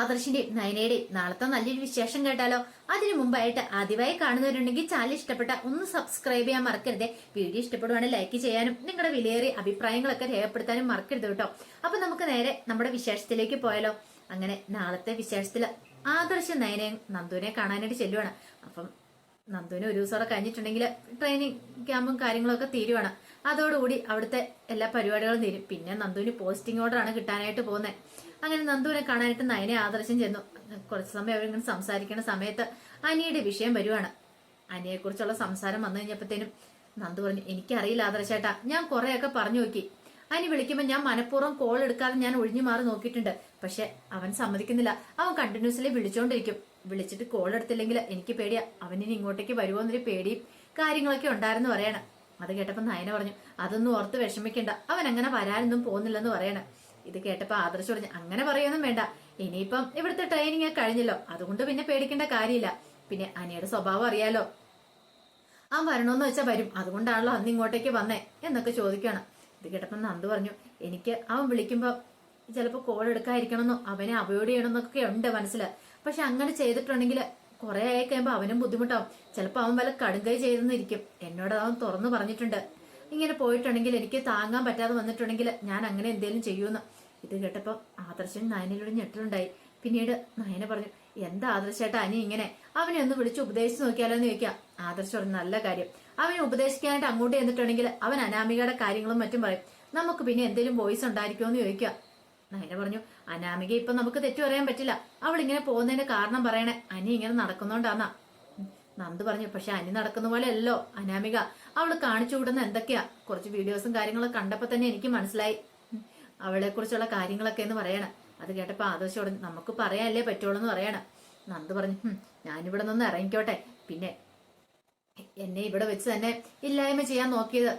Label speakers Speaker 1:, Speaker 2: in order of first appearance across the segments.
Speaker 1: ആദർശിന്റെയും നയനയുടെയും നാളത്തെ നല്ലൊരു വിശേഷം കേട്ടാലോ? അതിനു മുമ്പായിട്ട് ആദ്യമായി കാണുന്നവരുണ്ടെങ്കിൽ ചാനൽ ഇഷ്ടപ്പെട്ട ഒന്ന് സബ്സ്ക്രൈബ് ചെയ്യാൻ മറക്കരുത്. വീഡിയോ ഇഷ്ടപ്പെടുവാണെങ്കിൽ ലൈക്ക് ചെയ്യാനും നിങ്ങളുടെ വിലയേറിയ അഭിപ്രായങ്ങളൊക്കെ രേഖപ്പെടുത്താനും മറക്കരുത് കേട്ടോ. അപ്പൊ നമുക്ക് നേരെ നമ്മുടെ വിശേഷത്തിലേക്ക് പോയാലോ? അങ്ങനെ നാളത്തെ വിശേഷത്തിൽ ആദർശ നയനയും നന്ദുവിനെ കാണാനായിട്ട് ചെല്ലുവാണ്. അപ്പം നന്ദുവിനെ ഒരു ദിവസം കഴിഞ്ഞിട്ടുണ്ടെങ്കിൽ ട്രെയിനിങ് ക്യാമ്പും കാര്യങ്ങളൊക്കെ തീരുവാണ്. അതോടുകൂടി അവിടുത്തെ എല്ലാ പരിപാടികളും തീരും. പിന്നെ നന്ദുവിന് പോസ്റ്റിംഗ് ആണ് കിട്ടാനായിട്ട് പോകുന്നത് അങ്ങനെ നന്ദുവിനെ കാണാനായിട്ട് നയനെ ആദർശം ചെന്നു. കുറച്ച് സമയം അവരിങ്ങനെ സംസാരിക്കുന്ന സമയത്ത് അനിയുടെ വിഷയം വരുവാണ്. അനിയെ കുറിച്ചുള്ള സംസാരം വന്നു കഴിഞ്ഞപ്പോഴത്തേനും നന്ദു പറഞ്ഞു എനിക്കറിയില്ല ആദർശേട്ടാ ഞാൻ കുറെയൊക്കെ പറഞ്ഞു നോക്കി. അനി വിളിക്കുമ്പോൾ ഞാൻ മനഃപൂർവം കോൾ എടുക്കാതെ ഞാൻ ഒഴിഞ്ഞു മാറി നോക്കിയിട്ടുണ്ട്. പക്ഷെ അവൻ സമ്മതിക്കുന്നില്ല. അവൻ കണ്ടിന്യൂസ്ലി വിളിച്ചോണ്ടിരിക്കും. വിളിച്ചിട്ട് കോൾ എടുത്തില്ലെങ്കിൽ എനിക്ക് പേടിയാ. അവനിനി ഇങ്ങോട്ടേക്ക് വരുമോ എന്നൊരു പേടിയും കാര്യങ്ങളൊക്കെ ഉണ്ടായിരുന്നു പറയണ. അത് കേട്ടപ്പോ നയന പറഞ്ഞു അതൊന്നും ഓർത്ത് വിഷമിക്കണ്ട. അവൻ അങ്ങനെ വരാനൊന്നും പോകുന്നില്ലെന്ന് പറയണ. ഇത് കേട്ടപ്പോ ആദർശ് പറഞ്ഞു അങ്ങനെ പറയൊന്നും വേണ്ട. ഇനിയിപ്പം ഇവിടുത്തെ ട്രെയിനിങ് കഴിഞ്ഞല്ലോ. അതുകൊണ്ട് പിന്നെ പേടിക്കേണ്ട കാര്യമില്ല. പിന്നെ അനിയുടെ സ്വഭാവം അറിയാലോ. ആ വരണമെന്ന് വെച്ചാൽ വരും. അതുകൊണ്ടാണല്ലോ അന്ന് ഇങ്ങോട്ടേക്ക് വന്നേ. എന്നൊക്കെ ചോദിക്കുകയാണ് ഇത് കേട്ടപ്പോൾ നന്ദു പറഞ്ഞു എനിക്ക് അവൻ വിളിക്കുമ്പോൾ ചിലപ്പോൾ കോൾ എടുക്കാതിരിക്കണമെന്നോ അവനെ അവോയ്ഡ് ചെയ്യണമെന്നൊക്കെ ഉണ്ട് മനസ്സിൽ പക്ഷെ അങ്ങനെ ചെയ്തിട്ടുണ്ടെങ്കിൽ കുറെ ആയി അവനും ബുദ്ധിമുട്ടാവും. ചിലപ്പോൾ അവൻ വല്ല കടുങ്കൈ ചെയ്തെന്നിരിക്കും. എന്നോട് അവൻ തുറന്നു പറഞ്ഞിട്ടുണ്ട്. ഇങ്ങനെ പോയിട്ടുണ്ടെങ്കിൽ എനിക്ക് താങ്ങാൻ പറ്റാതെ വന്നിട്ടുണ്ടെങ്കിൽ ഞാൻ അങ്ങനെ എന്തേലും ചെയ്യൂന്ന് ഇത് കേട്ടപ്പോൾ ആദർശൻ നയനിലൂടെ ഞെട്ടലുണ്ടായി. പിന്നീട് നയന പറഞ്ഞു എന്താ ആദർശേട്ടാ അനി ഇങ്ങനെ? അവനെ ഒന്ന് വിളിച്ച് ഉപദേശിച്ച് നോക്കിയാലോ എന്ന് ചോദിക്കാം. ആദർശ് പറഞ്ഞു നല്ല കാര്യം. അവനെ ഉപദേശിക്കാനായിട്ട് അങ്ങോട്ട് ചെന്നിട്ടുണ്ടെങ്കിൽ അവൻ അനാമികയുടെ കാര്യങ്ങളും മറ്റും പറയും. നമുക്ക് പിന്നെ എന്തേലും വോയിസ് ഉണ്ടായിരിക്കുമോ എന്ന് ചോദിക്കാം. നയന പറഞ്ഞു അനാമിക ഇപ്പൊ നമുക്ക് തെറ്റു പറയാൻ പറ്റില്ല. അവൾ ഇങ്ങനെ പോകുന്നതിന്റെ കാരണം പറയണേ. അനി ഇങ്ങനെ നടക്കുന്നോണ്ടാന്നാ. നന്ദ് പറഞ്ഞു പക്ഷെ അനി നടക്കുന്ന പോലെ അല്ലോ അനാമിക. അവൾ കാണിച്ചു വിടുന്ന എന്തൊക്കെയാ? കുറച്ച് വീഡിയോസും കാര്യങ്ങളൊക്കെ കണ്ടപ്പോ തന്നെ എനിക്ക് മനസ്സിലായി. അവളെ കുറിച്ചുള്ള കാര്യങ്ങളൊക്കെ എന്ന് പറയണ. അത് കേട്ടപ്പോ ആദർശോട് നമുക്ക് പറയാനല്ലേ പറ്റുള്ളൂ എന്ന് പറയണ. നന്ദ് പറഞ്ഞു ഞാനിവിടെ നിന്ന് ഇറങ്ങിക്കോട്ടെ. പിന്നെ എന്നെ ഇവിടെ വെച്ച് തന്നെ ഇല്ലായ്മ ചെയ്യാൻ നോക്കിയത്.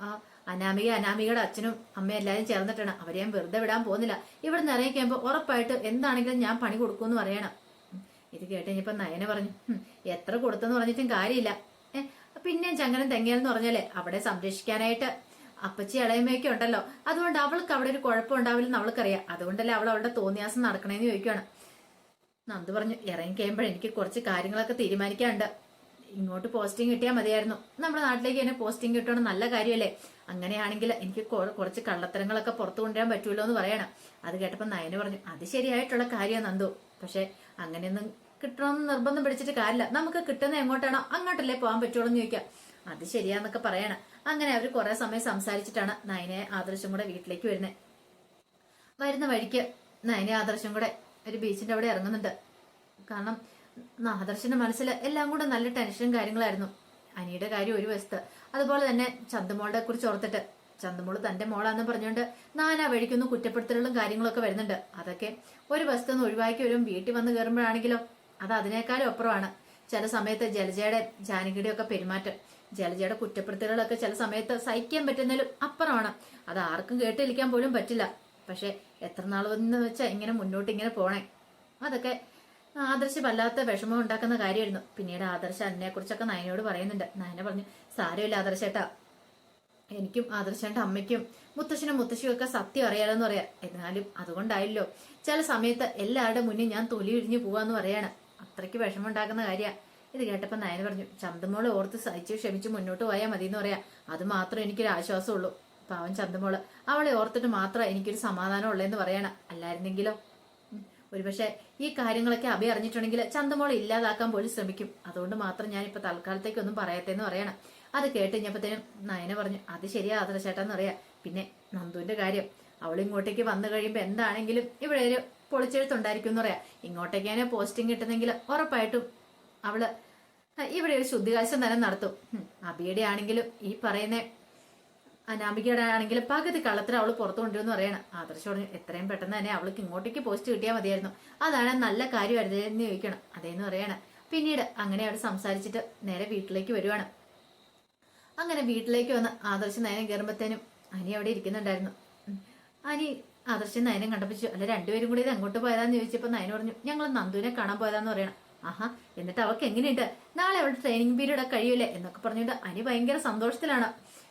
Speaker 1: ആ അനാമിക അനാമികയുടെ അച്ഛനും അമ്മയും എല്ലാവരും ചേർന്നിട്ടാണ്. അവരെ ഞാൻ വെറുതെ വിടാൻ പോകുന്നില്ല. ഇവിടെ നിന്ന് ഇറങ്ങിക്കുമ്പോൾ ഉറപ്പായിട്ട് എന്താണെങ്കിലും ഞാൻ പണി കൊടുക്കുമെന്ന് പറയണം. ഇത് കേട്ട് കഴിഞ്ഞപ്പോ നയന പറഞ്ഞു "ഹും, എത്ര കൊടുത്തെന്ന് പറഞ്ഞിട്ടും കാര്യമില്ല. പിന്നെ ചങ്ങനം തെങ്ങയെന്ന് പറഞ്ഞാലേ അവിടെ സംരക്ഷിക്കാനായിട്ട് അപ്പച്ചി ഇളയമ്മയൊക്കെ ഉണ്ടല്ലോ. അതുകൊണ്ട് അവൾക്ക് അവിടെ ഒരു കുഴപ്പം ഉണ്ടാവില്ലെന്ന് അവൾക്കറിയാം. അതുകൊണ്ടല്ലേ അവൾ അവളുടെ തോന്നിയാസം നടക്കണേന്ന് ചോദിക്കുകയാണ് നന്ദു പറഞ്ഞു ഇറങ്ങി എനിക്ക് കുറച്ച് കാര്യങ്ങളൊക്കെ തീരുമാനിക്കാനുണ്ട്. ഇങ്ങോട്ട് പോസ്റ്റിംഗ് കിട്ടിയാൽ മതിയായിരുന്നു. നമ്മുടെ നാട്ടിലേക്ക് തന്നെ പോസ്റ്റിംഗ് കിട്ടണം നല്ല കാര്യമല്ലേ? അങ്ങനെയാണെങ്കിൽ എനിക്ക് കുറച്ച് കള്ളത്തരങ്ങളൊക്കെ പുറത്തു കൊണ്ടുവരാൻ പറ്റുമല്ലോ എന്ന് പറയണം. അത് കേട്ടപ്പോൾ നയന് പറഞ്ഞു അത് ശരിയായിട്ടുള്ള കാര്യമാണ് നന്ദു. പക്ഷെ അങ്ങനെയൊന്നും കിട്ടണമെന്ന് നിർബന്ധം പിടിച്ചിട്ട് കാര്യമില്ല. നമുക്ക് കിട്ടുന്ന എങ്ങോട്ടാണോ അങ്ങോട്ടല്ലേ പോകാൻ പറ്റുള്ളൂ എന്ന് ചോദിക്കാം. അത് ശരിയാന്നൊക്കെ പറയണം. അങ്ങനെ അവർ കുറെ സമയം സംസാരിച്ചിട്ടാണ് നയനെ ആദർശം കൂടെ വീട്ടിലേക്ക് വരുന്നത് വരുന്ന വഴിക്ക് നയനെ ആദർശം കൂടെ ഒരു ബീച്ചിന്റെ അവിടെ ഇറങ്ങുന്നുണ്ട്. കാരണം ആദർശന്റെ മനസ്സിൽ എല്ലാം കൂടെ നല്ല ടെൻഷനും കാര്യങ്ങളായിരുന്നു. അനിയുടെ കാര്യം ഒരു വശത്ത്. അതുപോലെ തന്നെ ചന്തമോളുടെ കുറിച്ച് ഓർത്തിട്ട്. ചന്തമോൾ തന്റെ മോളാന്ന് പറഞ്ഞുകൊണ്ട് നാനാ വഴിക്കൊന്നും കുറ്റപ്പെടുത്തലുകളും കാര്യങ്ങളൊക്കെ വരുന്നുണ്ട്. അതൊക്കെ ഒരു വശത്ത് നിന്ന് ഒഴിവാക്കി വരും വീട്ടിൽ വന്ന് കയറുമ്പോഴാണെങ്കിലോ അത് അതിനേക്കാളും അപ്പുറമാണ്. ചില സമയത്ത് ജലജയുടെ ജാനകിയുടെ ഒക്കെ പെരുമാറ്റം. ജലജയുടെ കുറ്റപ്പെടുത്തലുകളൊക്കെ ചില സമയത്ത് സഹിക്കാൻ പറ്റുന്നതിലും അപ്പുറമാണ്. അത് ആർക്കും കേട്ടിരിക്കാൻ പോലും പറ്റില്ല. പക്ഷെ എത്ര നാൾ എന്ന് വെച്ചാൽ ഇങ്ങനെ മുന്നോട്ട് ഇങ്ങനെ പോണേ. അതൊക്കെ ആദർശ് വല്ലാത്ത വിഷമം ഉണ്ടാക്കുന്ന കാര്യമായിരുന്നു. പിന്നീട് ആദർശ് കുറിച്ചൊക്കെ നയനോട് പറയുന്നുണ്ട്. നയന പറഞ്ഞു സാരമില്ല ആദർശേട്ടാ. എനിക്കും ആദർശന്റെ അമ്മയ്ക്കും മുത്തശ്ശനും മുത്തശ്ശിയും ഒക്കെ സത്യം അറിയാലോന്ന് പറയാം. എന്നാലും അതുകൊണ്ടായില്ലോ. ചില സമയത്ത് എല്ലാവരുടെ മുന്നിൽ ഞാൻ തൊലി ഇഴിഞ്ഞു പോവാന്ന് പറയാണ്. അത്രയ്ക്ക് വിഷമം ഉണ്ടാക്കുന്ന കാര്യാ. ഇത് കേട്ടപ്പോ നയന പറഞ്ഞു ചന്തമോൾ ഓർത്ത് സഹിച്ച് ക്ഷമിച്ച് മുന്നോട്ട് പോയാൽ മതി എന്ന് പറയാ. അത് മാത്രമേ എനിക്കൊരു ആശ്വാസമുള്ളൂ. പാവൻ ചന്തമോൾ അവളെ ഓർത്തിട്ട് മാത്രം എനിക്കൊരു സമാധാനം ഉള്ളതെന്ന് പറയണം. അല്ലായിരുന്നെങ്കിലോ. ഒരുപക്ഷെ ഈ കാര്യങ്ങളൊക്കെ അഭി അറിഞ്ഞിട്ടുണ്ടെങ്കിൽ ചന്തമോളെ ഇല്ലാതാക്കാൻ പോലും ശ്രമിക്കും. അതുകൊണ്ട് മാത്രം ഞാൻ ഇപ്പൊ തൽക്കാലത്തേക്കൊന്നും പറയത്തേന്ന് പറയണം. അത് കേട്ട് കഴിഞ്ഞപ്പോഴത്തേനും നയന പറഞ്ഞു അത് ശരിയാ ആദര ചേട്ടാന്ന് പറയാ. പിന്നെ നന്ദുവിന്റെ കാര്യം അവൾ ഇങ്ങോട്ടേക്ക് വന്നു കഴിയുമ്പോൾ എന്താണെങ്കിലും ഇവിടെ ഒരു പൊളിച്ചെഴുത്തുണ്ടായിരിക്കും എന്ന് പറയാം. ഇങ്ങോട്ടേക്കാണ് പോസ്റ്റിംഗ് കിട്ടുന്നെങ്കിൽ ഉറപ്പായിട്ടും അവൾ ഇവിടെ ഒരു ശുദ്ധികാശം തന്നെ നടത്തും. അബിയുടെ ആണെങ്കിലും ഈ പറയുന്ന അനാമികയുടെ ആണെങ്കിൽ പകുതി കള്ളത്തിൽ അവൾ പുറത്തു കൊണ്ടുവന്ന് പറയണം. ആദർശ് പറഞ്ഞു എത്രയും പെട്ടെന്ന് തന്നെ അവൾക്ക് ഇങ്ങോട്ടേക്ക് പോസ്റ്റ് കിട്ടിയാൽ മതിയായിരുന്നു. അതാണ് നല്ല കാര്യമായിരുന്നു എന്ന് ചോദിക്കണം അതേന്ന് പറയണം. പിന്നീട് അങ്ങനെ അവിടെ സംസാരിച്ചിട്ട് നേരെ വീട്ടിലേക്ക് വരുവാണ്. അങ്ങനെ വീട്ടിലേക്ക് വന്ന് ആദർശ് നയനം കയറുമ്പോഴത്തേനും അനി അവിടെ ഇരിക്കുന്നുണ്ടായിരുന്നു. അനി ആദർശൻ നയനം കണ്ടപ്പിച്ചു അല്ല രണ്ടുപേരും കൂടി ഇത് അങ്ങോട്ട് പോയതാന്ന് ചോദിച്ചപ്പോ നയന പറഞ്ഞു ഞങ്ങൾ നന്ദുവിനെ കാണാൻ പോയതാന്ന് പറയണം. ആഹാ എന്നിട്ട് അവൾക്ക് എങ്ങനെയുണ്ട്? നാളെ അവളുടെ ട്രെയിനിങ് പീരീഡ് കഴിയൂലേ? എന്നൊക്കെ പറഞ്ഞുകൊണ്ട് അനി ഭയങ്കര സന്തോഷത്തിലാണ്.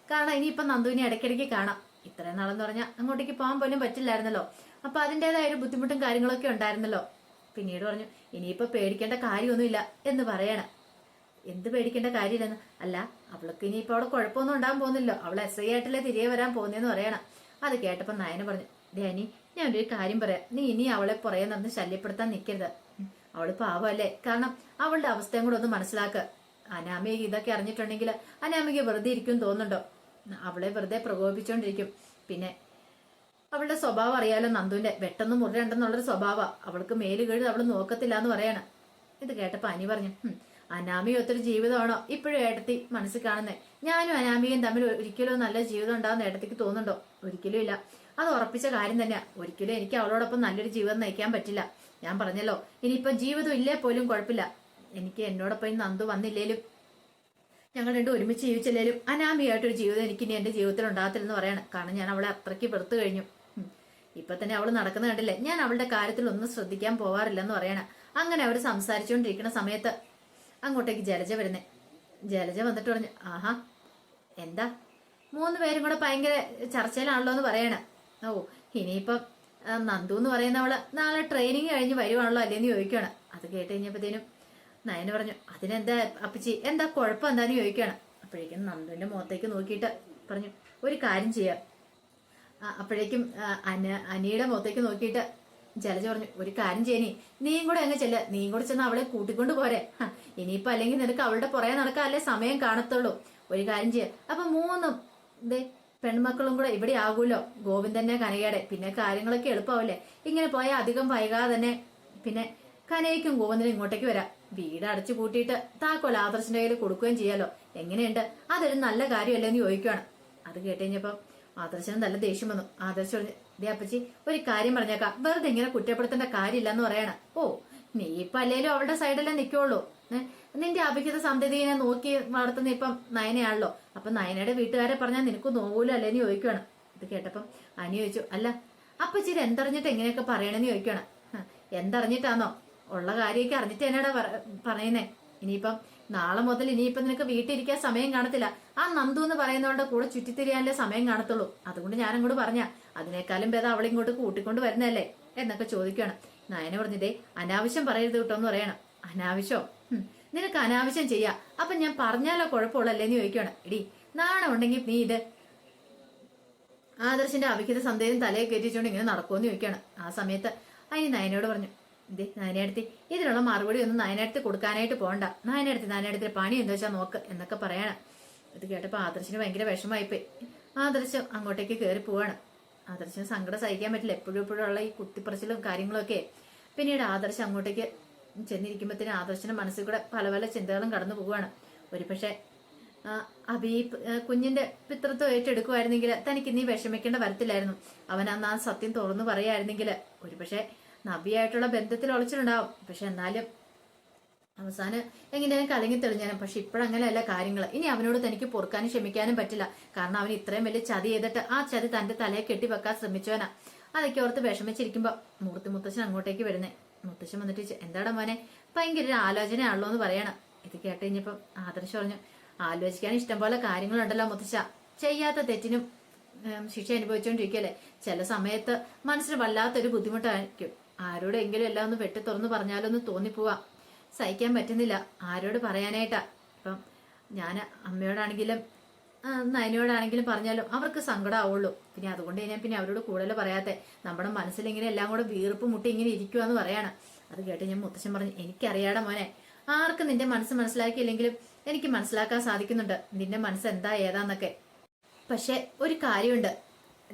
Speaker 1: കാരണം ഇനിയിപ്പം നന്ദുവിനെ ഇടയ്ക്കിടയ്ക്ക് കാണാം. ഇത്രയും നാളെന്ന് പറഞ്ഞാൽ അങ്ങോട്ടേക്ക് പോകാൻ പോലും പറ്റില്ലായിരുന്നല്ലോ. അപ്പൊ അതിന്റെതായ ഒരു ബുദ്ധിമുട്ടും കാര്യങ്ങളൊക്കെ ഉണ്ടായിരുന്നല്ലോ. പിന്നീട് പറഞ്ഞു ഇനിയിപ്പോ പേടിക്കേണ്ട കാര്യമൊന്നുമില്ല എന്ന് പറയണം. എന്ത് പേടിക്കേണ്ട കാര്യമില്ലെന്ന്? അല്ല അവൾക്ക് ഇനിയിപ്പോ അവിടെ കുഴപ്പമൊന്നും ഉണ്ടാകാൻ പോകുന്നില്ലോ അവൾ എസ് ഐ ആയിട്ടല്ലേ തിരികെ വരാൻ പോകുന്നതെന്ന് പറയണം. അത് കേട്ടപ്പോൾ നയന പറഞ്ഞു ഡാനി ഞാൻ ഒരു കാര്യം പറയാം. നീ ഇനി അവളെ പുറകെ നടന്ന് ശല്യപ്പെടുത്താൻ നിൽക്കരുത് അവൾ പാവല്ലേ? കാരണം അവളുടെ അവസ്ഥയും കൂടെ ഒന്ന് മനസ്സിലാക്കുക അനാമിക ഇതൊക്കെ അറിഞ്ഞിട്ടുണ്ടെങ്കിൽ അനാമിക വെറുതെ ഇരിക്കും തോന്നുന്നുണ്ടോ? അവളെ വെറുതെ പ്രകോപിച്ചോണ്ടിരിക്കും പിന്നെ അവളുടെ സ്വഭാവം അറിയാലോ നന്ദുവിന്റെ. പെട്ടെന്ന് മുറിയുണ്ടെന്നുള്ളൊരു സ്വഭാവ. അവൾക്ക് മേൽ കീഴ് അവൾ നോക്കത്തില്ല എന്ന് പറയണം. ഇത് കേട്ടപ്പോ അനി പറഞ്ഞു അനാമി ഒത്തിരി ജീവിതമാണോ? ഇപ്പോഴും ഏട്ടത്തി മനസ്സിൽ കാണുന്നേ. ഞാനും അനാമിയും തമ്മിൽ ഒരിക്കലും നല്ല ജീവിതം ഉണ്ടാവുന്ന ഏട്ടത്തിക്ക് തോന്നുന്നുണ്ടോ? ഒരിക്കലും ഇല്ല. അത് ഉറപ്പിച്ച കാര്യം തന്നെയാ. ഒരിക്കലും എനിക്ക് അവളോടൊപ്പം നല്ലൊരു ജീവിതം നയിക്കാൻ പറ്റില്ല. ഞാൻ പറഞ്ഞല്ലോ ഇനിയിപ്പം ജീവിതം ഇല്ലേ പോലും കുഴപ്പമില്ല. എനിക്ക് എന്നോടൊപ്പം നന്ദു വന്നില്ലേലും ഞങ്ങൾ രണ്ടും ഒരുമിച്ച് ജീവിച്ചില്ലേലും അനാമിയായിട്ടൊരു ജീവിതം എനിക്ക് ഇനി എന്റെ ജീവിതത്തിൽ ഉണ്ടാകത്തില്ലെന്ന് പറയാണ്. കാരണം ഞാൻ അവളെ അത്രയ്ക്ക് വെറുത്തു കഴിഞ്ഞു. ഇപ്പൊ തന്നെ അവൾ നടക്കുന്ന കണ്ടില്ലേ? ഞാൻ അവളുടെ കാര്യത്തിൽ ഒന്നും ശ്രദ്ധിക്കാൻ പോവാറില്ലെന്ന് പറയണം. അങ്ങനെ അവർ സംസാരിച്ചുകൊണ്ടിരിക്കുന്ന സമയത്ത് അങ്ങോട്ടേക്ക് ജലജ വരുന്നേ. ജലജ വന്നിട്ട് പറഞ്ഞു ആഹാ എന്താ? മൂന്ന് പേരും കൂടെ ഭയങ്കര ചർച്ചയിലാണല്ലോ എന്ന് പറയണ. ഓ ഇനിയിപ്പം നന്ദു എന്ന് പറയുന്നവൾ നാളെ ട്രെയിനിങ് കഴിഞ്ഞ് വരുവാണല്ലോ അല്ലേന്ന് ചോദിക്കുകയാണ് അത് കേട്ട് കഴിഞ്ഞപ്പോഴത്തേനും നയന് പറഞ്ഞു അതിനെന്താ അപ്പച്ചി എന്താ കുഴപ്പം? എന്താന്ന് ചോദിക്കുകയാണ് അപ്പോഴേക്കും നന്ദുവിന്റെ മുഖത്തേക്ക് നോക്കിയിട്ട് പറഞ്ഞു ഒരു കാര്യം ചെയ്യാം. അപ്പോഴേക്കും അന അനിയുടെ മുഖത്തേക്ക് നോക്കിയിട്ട് ജലജ പറഞ്ഞു ഒരു കാര്യം ചെയ്യനി നീയും കൂടെ അങ്ങ് ചെല്ല നീയും കൂടെ ചെന്ന് അവളെ കൂട്ടിക്കൊണ്ട് പോരെ. ഇനിയിപ്പോ അല്ലെങ്കിൽ നിനക്ക് അവളുടെ പുറകെ നടക്കാല്ലേ സമയം കാണത്തുള്ളൂ. ഒരു കാര്യം ചെയ്യാം. അപ്പൊ മൂന്നും ദേ പെൺമക്കളും കൂടെ ഇവിടെ ആകൂല്ലോ ഗോവിന്ദന്റെ കനകയുടെ. പിന്നെ കാര്യങ്ങളൊക്കെ എളുപ്പമാവില്ലേ? ഇങ്ങനെ പോയാൽ അധികം വൈകാതെ തന്നെ പിന്നെ കനയ്ക്കും ഗോവിന്ദനും ഇങ്ങോട്ടേക്ക് വരാം. വീട് അടച്ചു പൂട്ടിയിട്ട് താക്കോൽ ആദർശന്റെ കയ്യിൽ കൊടുക്കുകയും ചെയ്യാലോ. എങ്ങനെയുണ്ട്? അതൊരു നല്ല കാര്യമല്ലേ എന്ന് ചോദിക്കുകയാണ് അത് കേട്ടുകഴിഞ്ഞപ്പം ആദർശന് നല്ല ദേഷ്യം വന്നു. ആദർശ് പറഞ്ഞു ദേ അപ്പച്ചി ഒരു കാര്യം പറഞ്ഞേക്കാം. വെറുതെ ഇങ്ങനെ കുറ്റപ്പെടുത്തേണ്ട കാര്യമില്ലെന്ന് പറയണ. ഓ നീ ഇപ്പൊ അല്ലേലും അവളുടെ സൈഡല്ലേ നിൽക്കുള്ളൂ ഏ, നിന്റെ അഭിഹിത സന്തതിയെ നോക്കി വളർത്തുന്ന ഇപ്പം നയനയാണല്ലോ. അപ്പൊ നയനയുടെ വീട്ടുകാരെ പറഞ്ഞാൽ നിനക്ക് നോവൂല അല്ലേന്ന് ചോദിക്കുകയാണ് ഇത് കേട്ടപ്പം അനി ചോദിച്ചു അല്ല അപ്പച്ചിരി എന്തറിഞ്ഞിട്ട് എങ്ങനെയൊക്കെ പറയണെന്ന് ചോദിക്കുകയാണ് എന്തറിഞ്ഞിട്ടാണോ ഉള്ള കാര്യമൊക്കെ അറിഞ്ഞിട്ട് എന്നാടാ പറ- പറയുന്നേ? ഇനിയിപ്പം നാളെ മുതൽ ഇനിയിപ്പം നിനക്ക് വീട്ടിലിരിക്കാൻ സമയം കാണത്തില്ല. ആ നന്ദു എന്ന് പറയുന്നവളുടെ കൂടെ ചുറ്റിത്തിരിയാനല്ലേ സമയം കാണത്തുള്ളൂ. അതുകൊണ്ട് ഞാൻ അങ്ങോട്ട് പറഞ്ഞ അതിനേക്കാളും ഭേദം അവളെ ഇങ്ങോട്ട് കൂട്ടിക്കൊണ്ട് വരുന്നതല്ലേ? എന്നൊക്കെ ചോദിക്കുകയാണ്. നയന പറഞ്ഞതേ അനാവശ്യം പറയരുത് കേട്ടോ എന്ന് പറയണം. അനാവശ്യം? നിനക്ക് അനാവശ്യം ചെയ്യാ. അപ്പൊ ഞാൻ പറഞ്ഞാലോ കുഴപ്പമുള്ളല്ലേന്ന് ചോദിക്കുകയാണ്. എടി നാണം ഉണ്ടെങ്കിൽ നീ ഇത് ആദർശിന്റെ അവിഹിത സന്ദേഹം തലയെ കയറ്റിച്ചുകൊണ്ട് ഇങ്ങനെ നടക്കുമെന്ന് ചോദിക്കുകയാണ്. ആ സമയത്ത് അതിന് നയനോട് പറഞ്ഞു ഇതേ നയനടുത്തി ഇതിനുള്ള മറുപടി ഒന്നും നയനടുത്ത് കൊടുക്കാനായിട്ട് പോകണ്ട നയനടുത്തി നയനടുത്തി പണി എന്താ വെച്ചാൽ നോക്ക് എന്നൊക്കെ പറയണം. ഇത് കേട്ടപ്പോൾ ആദർശിന് ഭയങ്കര വിഷമായിപ്പോയി ആദർശം അങ്ങോട്ടേക്ക് കയറി പോവാണ്. ആദർശന് സങ്കടം സഹിക്കാൻ പറ്റില്ല. എപ്പോഴും എപ്പോഴും ഉള്ള ഈ കുത്തിപ്പറച്ചിലും കാര്യങ്ങളൊക്കെ. പിന്നീട് ആദർശം അങ്ങോട്ടേക്ക് ചെന്നിരിക്കുമ്പോഴത്തേന് ആദർശന്റെ മനസ്സിൽ കൂടെ പല പല ചിന്തകളും കടന്നു പോവുകയാണ് ഒരു പക്ഷേ ആ, അബി കുഞ്ഞിന്റെ പിത്രത്വം ഏറ്റെടുക്കുമായിരുന്നെങ്കിൽ തനിക്ക് നീ വിഷമിക്കേണ്ട വരത്തില്ലായിരുന്നു. അവൻ അന്ന് ആ സത്യം തുറന്നു പറയായിരുന്നെങ്കിൽ ഒരു പക്ഷേ നബിയായിട്ടുള്ള ബന്ധത്തിൽ ഒളിച്ചിട്ടുണ്ടാവും. പക്ഷെ എന്നാലും അവസാനം എങ്ങനെയാണ് കലങ്ങി തെളിഞ്ഞാലും പക്ഷെ ഇപ്പോഴങ്ങനെയല്ല കാര്യങ്ങൾ ഇനി അവനോട് തനിക്ക് പൊറുക്കാനും ക്ഷമിക്കാനും പറ്റില്ല. കാരണം അവൻ ഇത്രയും വലിയ ചതി ചെയ്തിട്ട് ആ ചതി തന്റെ തലയെ കെട്ടിവെക്കാൻ ശ്രമിച്ചവനാ. അതൊക്കെ ഓർത്ത് വിഷമിച്ചിരിക്കുമ്പോ മൂർത്തി മുത്തശ്ശൻ അങ്ങോട്ടേക്ക് വരുന്നേ. മുത്തശ്ശൻ വന്നിട്ട് എന്താടാ മോനെ? ഭയങ്കര ഒരു ആലോചനയാണല്ലോ എന്ന് പറയണം. ഇത് കേട്ട് കഴിഞ്ഞപ്പം ആദർശ് പറഞ്ഞു ആലോചിക്കാൻ ഇഷ്ടം ഇഷ്ടംപോലെ കാര്യങ്ങളുണ്ടല്ലോ മുത്തശ്ശ. ചെയ്യാത്ത തെറ്റിനും ശിക്ഷ അനുഭവിച്ചുകൊണ്ടിരിക്കല്ലേ ചില സമയത്ത് മനസ്സിന് വല്ലാത്തൊരു ബുദ്ധിമുട്ടായിരിക്കും. ആരോടെങ്കിലും എല്ലാം ഒന്ന് വെട്ടി തുറന്ന് പറഞ്ഞാലൊന്ന് തോന്നിപ്പോവാ. സഹിക്കാൻ പറ്റുന്നില്ല. ആരോട് പറയാനായിട്ടാ? ഇപ്പം ഞാൻ അമ്മയോടാണെങ്കിലും നയനോടാണെങ്കിലും പറഞ്ഞാലും അവർക്ക് സങ്കടമാവുള്ളൂ പിന്നെ അതുകൊണ്ട് ഞാൻ പിന്നെ അവരോട് കൂടുതൽ പറയാത്തെ. നമ്മുടെ മനസ്സിൽ ഇങ്ങനെ എല്ലാം കൂടെ വീർപ്പ് മുട്ടി ഇങ്ങനെ ഇരിക്കുവാന്ന് പറയാണ്. അത് കേട്ട് ഞാൻ മുത്തശ്ശൻ പറഞ്ഞു എനിക്കറിയാടാ മോനെ ആർക്കും നിന്റെ മനസ്സ് മനസ്സിലാക്കിയില്ലെങ്കിലും എനിക്ക് മനസ്സിലാക്കാൻ സാധിക്കുന്നുണ്ട്. നിന്റെ മനസ്സ് എന്താ ഏതാന്നൊക്കെ. പക്ഷെ ഒരു കാര്യമുണ്ട്.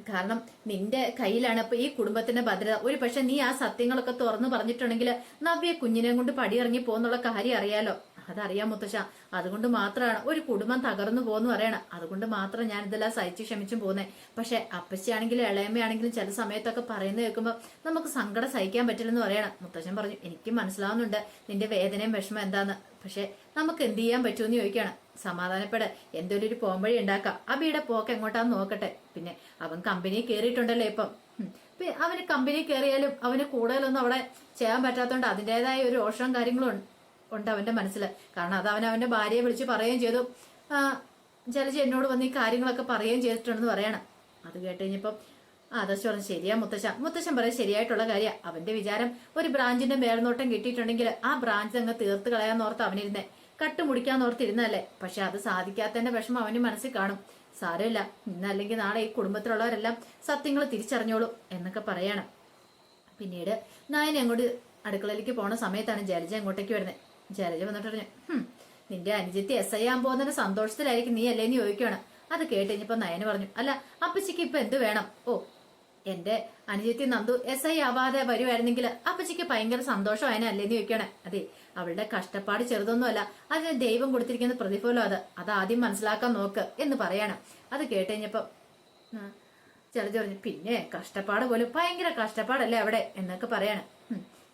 Speaker 1: കാരണം നിന്റെ കയ്യിലാണ് ഇപ്പൊ ഈ കുടുംബത്തിന്റെ ഭദ്രത. ഒരു പക്ഷെ നീ ആ സത്യങ്ങളൊക്കെ തുറന്നു പറഞ്ഞിട്ടുണ്ടെങ്കിൽ നവ്യ കുഞ്ഞിനെ കൊണ്ട് പടിയിറങ്ങി പോകുന്നുള്ള കാര്യം അറിയാലോ. അതറിയാം മുത്തശ്ശ. അതുകൊണ്ട് മാത്രമാണ് ഒരു കുടുംബം തകർന്നു പോകുന്നു പറയണം. അതുകൊണ്ട് മാത്രം ഞാൻ ഇതെല്ലാം സഹിച്ചു ക്ഷമിച്ചും പോകുന്നത് പക്ഷെ അപ്പച്ചയാണെങ്കിലും ഇളയമ്മയാണെങ്കിലും ചില സമയത്തൊക്കെ പറയുന്നത് കേൾക്കുമ്പോൾ നമുക്ക് സങ്കടം സഹിക്കാൻ പറ്റില്ലെന്ന് പറയണം. മുത്തശ്ശൻ പറഞ്ഞു എനിക്ക് മനസ്സിലാവുന്നുണ്ട് നിന്റെ വേദനയും വിഷമം എന്താന്ന്. പക്ഷെ നമുക്ക് എന്ത് ചെയ്യാൻ പറ്റുമെന്ന് ചോദിക്കുകയാണ്. സമാധാനപ്പെട്. എന്തെങ്കിലും ഒരു പോംവഴി ഉണ്ടാക്കാം. അബിയുടെ പോക്ക് എങ്ങോട്ടാന്ന് നോക്കട്ടെ. പിന്നെ അവൻ കമ്പനി കയറിയിട്ടുണ്ടല്ലോ ഇപ്പം. അവന് കമ്പനി കയറിയാലും അവന് കൂടുതലൊന്നും അവിടെ ചെയ്യാൻ പറ്റാത്തതുകൊണ്ട് അതിന്റെതായ ഒരു രോഷവും കാര്യങ്ങളും ഉണ്ട് അവന്റെ മനസ്സിൽ. കാരണം അത് അവൻ അവന്റെ ഭാര്യയെ വിളിച്ച് പറയുകയും ചെയ്തു. ജലജി എന്നോട് വന്ന് ഈ കാര്യങ്ങളൊക്കെ പറയുകയും ചെയ്തിട്ടുണ്ടെന്ന് പറയണം. അത് കേട്ട് കഴിഞ്ഞപ്പം ആദർശ് പറഞ്ഞു ശരിയാ മുത്തശ്ശ. മുത്തശ്ശൻ പറയാൻ ശരിയായിട്ടുള്ള കാര്യ. അവന്റെ വിചാരം ഒരു ബ്രാഞ്ചിന്റെ മേൽനോട്ടം കിട്ടിയിട്ടുണ്ടെങ്കിൽ ആ ബ്രാഞ്ച് അങ്ങ് തീർത്ത് കളയാന്നോർത്ത് അവനിരുന്നേ. കട്ടുമുടിക്കാന്നോർത്തിരുന്നല്ലേ പക്ഷെ അത് സാധിക്കാത്തതിന്റെ വിഷമം അവന് മനസ്സിൽ കാണും. സാരമില്ല. ഇന്നല്ലെങ്കിൽ നാളെ ഈ കുടുംബത്തിലുള്ളവരെല്ലാം സത്യങ്ങൾ തിരിച്ചറിഞ്ഞോളൂ എന്നൊക്കെ പറയാണ്. പിന്നീട് നായനെ അങ്ങോട്ട് അടുക്കളയിലേക്ക് പോണ സമയത്താണ് ജലജ അങ്ങോട്ടേക്ക് വരുന്നത്. ജലജ വന്നിട്ട് പറഞ്ഞു "ഹും, നിന്റെ അനുജത്തി എസ് ഐ ആകാൻ പോകുന്നതിന്റെ സന്തോഷത്തിലായിരിക്കും നീ അല്ലേന്ന് ചോദിക്കുകയാണ് അത് കേട്ട് കഴിഞ്ഞപ്പോ നയന് പറഞ്ഞു അല്ല അപ്പച്ചിക്ക് ഇപ്പൊ എന്ത് വേണം? ഓ എന്റെ അനുജത്തി നന്ദു എസ് ഐ ആവാതെ വരുമായിരുന്നെങ്കിൽ അപ്പച്ചിക്ക് ഭയങ്കര സന്തോഷമായനെ അല്ലേന്ന് ചോദിക്കണേ അതെ അവളുടെ കഷ്ടപ്പാട് ചെറുതൊന്നുമല്ല അതിന് ദൈവം കൊടുത്തിരിക്കുന്ന പ്രതിഫലം അത്. അത് ആദ്യം മനസ്സിലാക്കാൻ നോക്ക് എന്ന് പറയാണ്. അത് കേട്ട് കഴിഞ്ഞപ്പോ പറഞ്ഞു പിന്നെ കഷ്ടപ്പാട് പോലും ഭയങ്കര കഷ്ടപ്പാടല്ലേ അവിടെ? എന്നൊക്കെ പറയാണ്.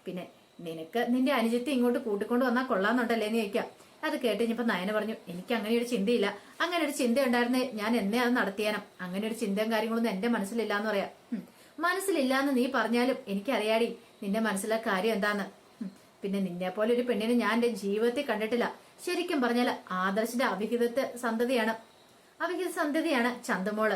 Speaker 1: പിന്നെ നിനക്ക് നിന്റെ അനുജത്തി ഇങ്ങോട്ട് കൂട്ടിക്കൊണ്ട് വന്നാൽ കൊള്ളാന്നുണ്ടല്ലേ എന്ന് ചോദിക്കാം. അത് കേട്ട് കഴിഞ്ഞപ്പോ നയന പറഞ്ഞു എനിക്ക് അങ്ങനെ ഒരു ചിന്തയില്ല. അങ്ങനെ ഒരു ചിന്ത ഉണ്ടായിരുന്നേ ഞാൻ എന്നെ അത് നടത്തിയാനും. അങ്ങനെ ഒരു ചിന്തയും കാര്യങ്ങളൊന്നും എന്റെ മനസ്സിലില്ല എന്ന് പറയാം. മനസ്സിലില്ല എന്ന് നീ പറഞ്ഞാലും എനിക്കറിയാടി നിന്റെ മനസ്സിലെ കാര്യം എന്താന്ന്. പിന്നെ നിന്നെ പോലെ ഒരു പെണ്ണിനെ ഞാൻ എന്റെ ജീവിതത്തിൽ കണ്ടിട്ടില്ല. ശരിക്കും പറഞ്ഞാൽ ആദർശിന്റെ അവിഹിതത്തെ സന്തതിയാണ്. അവിഹിത സന്തതിയാണ് ചന്തമോൾ.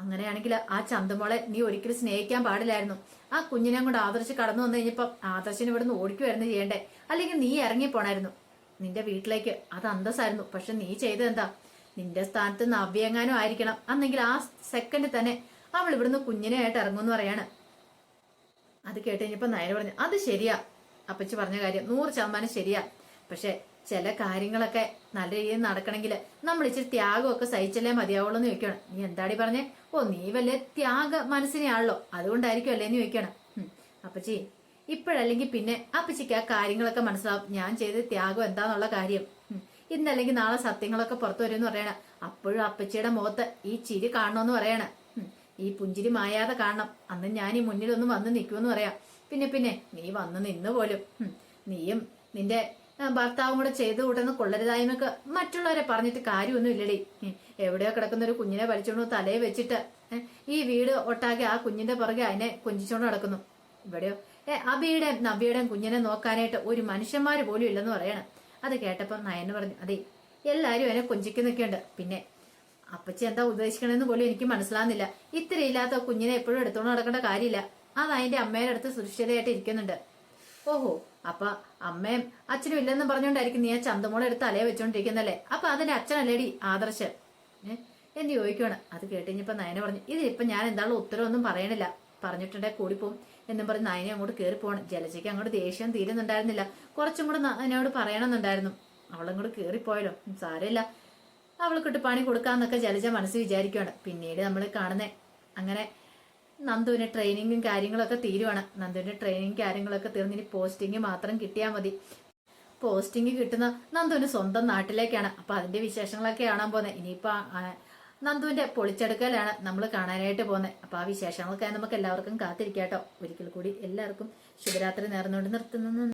Speaker 1: അങ്ങനെയാണെങ്കിൽ ആ ചന്തമോളെ നീ ഒരിക്കലും സ്നേഹിക്കാൻ പാടില്ലായിരുന്നു. ആ കുഞ്ഞിനെ കൊണ്ട് ആദർശ് കടന്നു വന്നു കഴിഞ്ഞപ്പോ ആദർശിന് ഇവിടുന്ന് ഓടിക്കുമായിരുന്നു ചെയ്യേണ്ടേ. അല്ലെങ്കിൽ നീ ഇറങ്ങി പോണായിരുന്നു നിന്റെ വീട്ടിലേക്ക്. അത് അന്തസ്സായിരുന്നു. പക്ഷെ നീ ചെയ്തത് എന്താ? നിന്റെ സ്ഥാനത്ത് നവ്യങ്ങാനും ആയിരിക്കണം. അന്നെങ്കിൽ ആ സെക്കൻഡ് തന്നെ അവൾ ഇവിടുന്ന് കുഞ്ഞിനെ ആയിട്ട് ഇറങ്ങുമെന്ന് പറയാണ്. അത് കേട്ട് കഴിഞ്ഞപ്പോ നയന പറഞ്ഞു അത് ശരിയാ. അപ്പച്ചി പറഞ്ഞ കാര്യം നൂറ് ശതമാനം ശരിയാ. പക്ഷെ ചില കാര്യങ്ങളൊക്കെ നല്ല രീതിയിൽ നടക്കണമെങ്കിൽ നമ്മൾ ഇച്ചിരി ത്യാഗമൊക്കെ സഹിച്ചല്ലേ മതിയാവുള്ളൂ എന്ന് ചോദിക്കണം നീ എന്താടി പറഞ്ഞേ? ഓ നീ വല്ല ത്യാഗ മനസ്സിനെയാണല്ലോ. അതുകൊണ്ടായിരിക്കും അല്ലേ എന്ന് ചോദിക്കണം. അപ്പച്ചി ഇപ്പോഴല്ലെങ്കിൽ പിന്നെ അപ്പച്ചിക്ക് ആ കാര്യങ്ങളൊക്കെ മനസ്സിലാവും. ഞാൻ ചെയ്ത ത്യാഗം എന്താന്നുള്ള കാര്യം. ഇന്നല്ലെങ്കിൽ നാളെ സത്യങ്ങളൊക്കെ പുറത്തു വരുമെന്ന് പറയണ. അപ്പോഴും അപ്പച്ചിയുടെ മുഖത്ത് ഈ ചിരി കാണണമെന്ന് പറയണ. ഈ പുഞ്ചിരി മായാതെ കാണണം. അന്ന് ഞാൻ ഈ മുന്നിലൊന്നും വന്ന് നിൽക്കുമെന്ന് പറയാം. പിന്നെ പിന്നെ നീ വന്ന് നിന്ന് പോലും. നീയും നിന്റെ ഭർത്താവും കൂടെ ചെയ്തു കൂട്ടുന്ന കൊള്ളരുതായ്മക്ക് മറ്റുള്ളവരെ പറഞ്ഞിട്ട് കാര്യമൊന്നും ഇല്ലടി എവിടെയോ കിടക്കുന്ന ഒരു കുഞ്ഞിനെ വലിച്ചോണ്ട് തലയെ വെച്ചിട്ട് ഈ വീട് ഒട്ടാകെ ആ കുഞ്ഞിന്റെ പുറകെ അതിനെ കൊഞ്ചിച്ചോണ്ട് നടക്കുന്നു. ഇവിടെയോ അബിയുടെയും നബിയുടെയും കുഞ്ഞിനെ നോക്കാനായിട്ട് ഒരു മനുഷ്യന്മാര് പോലും ഇല്ലെന്ന് പറയണം. അത് കേട്ടപ്പോൾ നയന് പറഞ്ഞു അതെ എല്ലാരും എന്നെ കൊഞ്ചിക്കുന്നൊക്കെയുണ്ട്. പിന്നെ അപ്പച്ചി എന്താ ഉദ്ദേശിക്കണമെന്ന് പോലും എനിക്ക് മനസ്സിലാകുന്നില്ല ഇത്തിരി ഇല്ലാത്ത കുഞ്ഞിനെ എപ്പോഴും എടുത്തോണ്ട് നടക്കേണ്ട കാര്യമില്ല. അത് അതിന്റെ അമ്മയുടെ അടുത്ത് സുരക്ഷിതയായിട്ട് ഇരിക്കുന്നുണ്ട്. ഓഹോ അപ്പൊ അമ്മയും അച്ഛനും ഇല്ലെന്നും പറഞ്ഞുകൊണ്ടായിരിക്കും നീ ആ ചന്തമോളെ എടുത്ത് അലയെ വെച്ചോണ്ടിരിക്കുന്നല്ലേ? അപ്പൊ അതിന്റെ അച്ഛനല്ലേടി ആദർശ്? ഏഹ് എന്ന് ചോദിക്കുവാണ്. അത് കേട്ടുകഴിഞ്ഞപ്പോ നയന പറഞ്ഞു ഇതിപ്പോ ഞാൻ എന്താണോ ഉത്തരവൊന്നും പറയണില്ല. പറഞ്ഞിട്ടുണ്ടെ കൂടിപ്പോവും. എന്നും പറഞ്ഞ് നയനെ അങ്ങോട്ട് കയറി പോകണം ജലജയ്ക്ക് അങ്ങോട്ട് ദേഷ്യം തീരുന്നുണ്ടായിരുന്നില്ല. കുറച്ചും കൂടെ നയനോട് പറയണമെന്നുണ്ടായിരുന്നു. അവളങ്ങോട്ട് കയറിപ്പോയല്ലോ ഉം, സാരമില്ല. അവൾക്കിട്ട് പണി കൊടുക്കാന്നൊക്കെ ജലജ മനസ്സ് വിചാരിക്കുകയാണ് പിന്നീട് നമ്മൾ കാണുന്നേ അങ്ങനെ നന്ദുവിന് ട്രെയിനിങ്ങും കാര്യങ്ങളൊക്കെ തീരുവാണ്. നന്ദുവിന്റെ ട്രെയിനിങ് കാര്യങ്ങളൊക്കെ തീർന്ന് ഇനി പോസ്റ്റിംഗ് മാത്രം കിട്ടിയാൽ മതി. പോസ്റ്റിംഗ് കിട്ടുന്ന നന്ദുവിന് സ്വന്തം നാട്ടിലേക്കാണ്. അപ്പൊ അതിന്റെ വിശേഷങ്ങളൊക്കെ കാണാൻ പോകുന്നത് ഇനിയിപ്പോ നന്ദുവിന്റെ പൊളിച്ചെടുക്കലാണ് നമ്മൾ കാണാനായിട്ട് പോകുന്നത് അപ്പൊ ആ വിശേഷങ്ങൾക്കായി നമുക്ക് എല്ലാവർക്കും കാത്തിരിക്കാട്ടോ. ഒരിക്കൽ കൂടി എല്ലാവർക്കും ശുഭരാത്രി നേർന്നുകൊണ്ട് നിർത്തുന്നു.